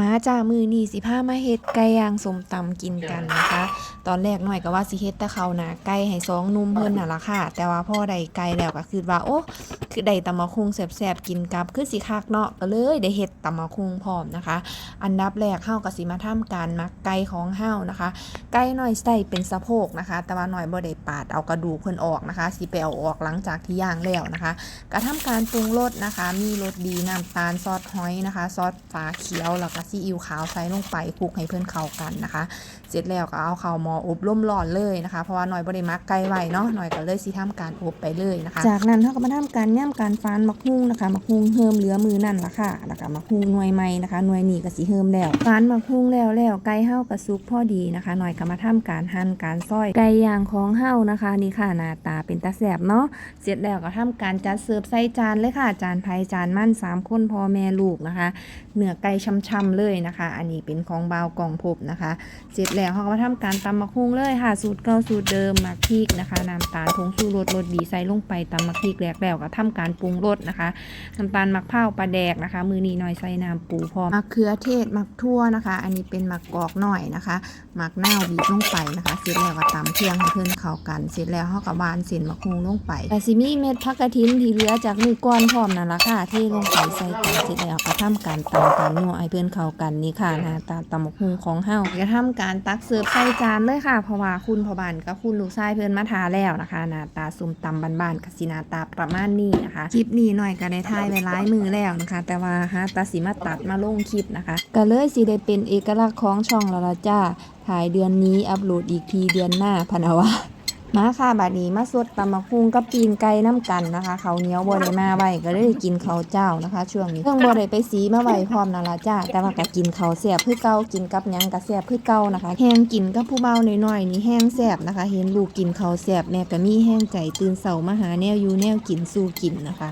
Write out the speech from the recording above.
มาจ้ามือนี่สิพามาเฮ็ดไก่ย่างสมตำกินกันนะคะ ตอนแรกหน่อยก็ว่าสิเฮ็ดแต่เขานาไก่ให้สองนุ่มเพิ่นน่ะล่ะค่ะ แต่ว่าพ่อได้ไก่แล้วก็คือว่าโอ้คือได้ตำมะคุงแซ่บๆกินกับคือสิคักเนาะก็เลยได้เฮ็ดตำมะคุงพร้อมนะคะ อันดับแรกเฮาก็สิมาทำการมักไก่ของเฮานะคะ ไก่น้อยใส่เป็นสะโพกนะคะ แต่ว่าน้อยบ่ได้ปาดเอากระดูกเพิ่นออกนะคะสิไปเอาออกหลังจากที่ย่างแล้วนะคะก็ทำการปรุงรสนะคะ มีรสดีน้ำตาลซอสหอยนะคะ ซอสฝาเขียวแล้วก็ซีอิ๊วขาวใส่ลงไปคลุกให้เพื่อนเข้ากันนะคะ เสร็จแล้วก็เอาเข้าหมออบร่มร้อนเลยนะคะ เพราะว่าหน่อยบริมักไก่ไว้เนาะหน่อยก็เลยสิทำการอบไปเลยนะคะ จากนั้นเขาก็มาทำการย่ำการฟานมักฮุ้งนะคะมักฮุ้งเฮิมเหลือมือนั่นละค่ะแล้วก็มักฮุ้งหน่วยใหม่นะคะหน่วยนี้ก็สิเฮิมแล้วฟานมักฮุ้งแล้วแล้วไก่เฮาก็สุกพอดีนะคะหน่อยก็มาทำการหั่นการซอยไก่ย่างของเฮานะคะนี่ค่ะหน้าตาเป็นตาแสบเนาะเสร็จแล้วก็ทำการจัดเสิร์ฟใส่จานเลยค่ะ จานไผ่จานมั่นสามคนพ่อแม่ลูกนะคะเนื้อไก่ช่ำๆเลยนะคะ อันนี้เป็นของบาวกล่องพบนะคะ เสร็จแล้วเขาก็มาทำการตำมะคุงเลยค่ะ สูตรเก่าสูตรเดิมมักพริกนะคะน้ำตาลผงชูรสรสดีใส่ลงไปตำมะพริกแหลกแล้วก็ทำการปรุงรสนะคะน้ำตาลมักเผาปลาแดกนะคะ มือนีหน่อยใส่น้ำปูพร้อมมะเขือเทศมะทั่วนะคะ อันนี้เป็นมะกอกหน่อยนะคะมักนาวบีบลงไปนะคะ เสร็จแล้วก็ตำเคียงให้เพื่อนเข้ากัน เสร็จแล้วเขาก็วานเส้นมะคุงลงไปแต่สิมีเม็ดผักกระถินที่เหลือจากมือก้อนพร้อมนั่นละค่ะที่ลงไปใส่กันเสร็จแล้วก็ทำการตำการนัวให้เพื่อนเขาากันนี่ค่ะหน้าตาตำมะคุงของเฮาก็ทำการตักเสิร์ฟใส่จานเลยค่ะเพราะว่าคุณพ่อบ้านกับคุณลูกชายเพื่อนมาทาแล้วนะคะหน้าตาซุ่มตำบ้านๆกับสิหนาตาประมาณนี้นะคะคลิปนี้หน่อยก็ได้ถ่ายไว้หลายมือแล้วนะคะ แต่ว่าฮะตาสิมาตัดมาลงคลิปนะคะก็เลยสิได้เป็นเอกลักษณ์ของช่องล้วล่ะจ้าถ่ายเดือนนี้อัปโหลดอีกทีเดือนหน้าพนะวะ มาค่ะบาดนี้มาสดตำมะคุงกับปีนไก่น้ำกันนะคะ เขาเนี้ยวบ่ได้มาไว้ก็เลยกินเขาเจ้านะคะ ช่วงนี้เครื่องบ่ได้ไปสีมาไว้พร้อมนั่นละจ้าแต่ว่าก็กินเขาเสียบคือเก้ากินกับยังก็แซ่บคือเก้านะคะแห้งกินกับผู้เบาหน่อยๆนี่แห้งแสบนะคะ เห็นลูกกินเขาเสียบแม่ก็มีแห้งใจตื่นเสามาหาแนวอยู่แนวกินสู้กินนะคะ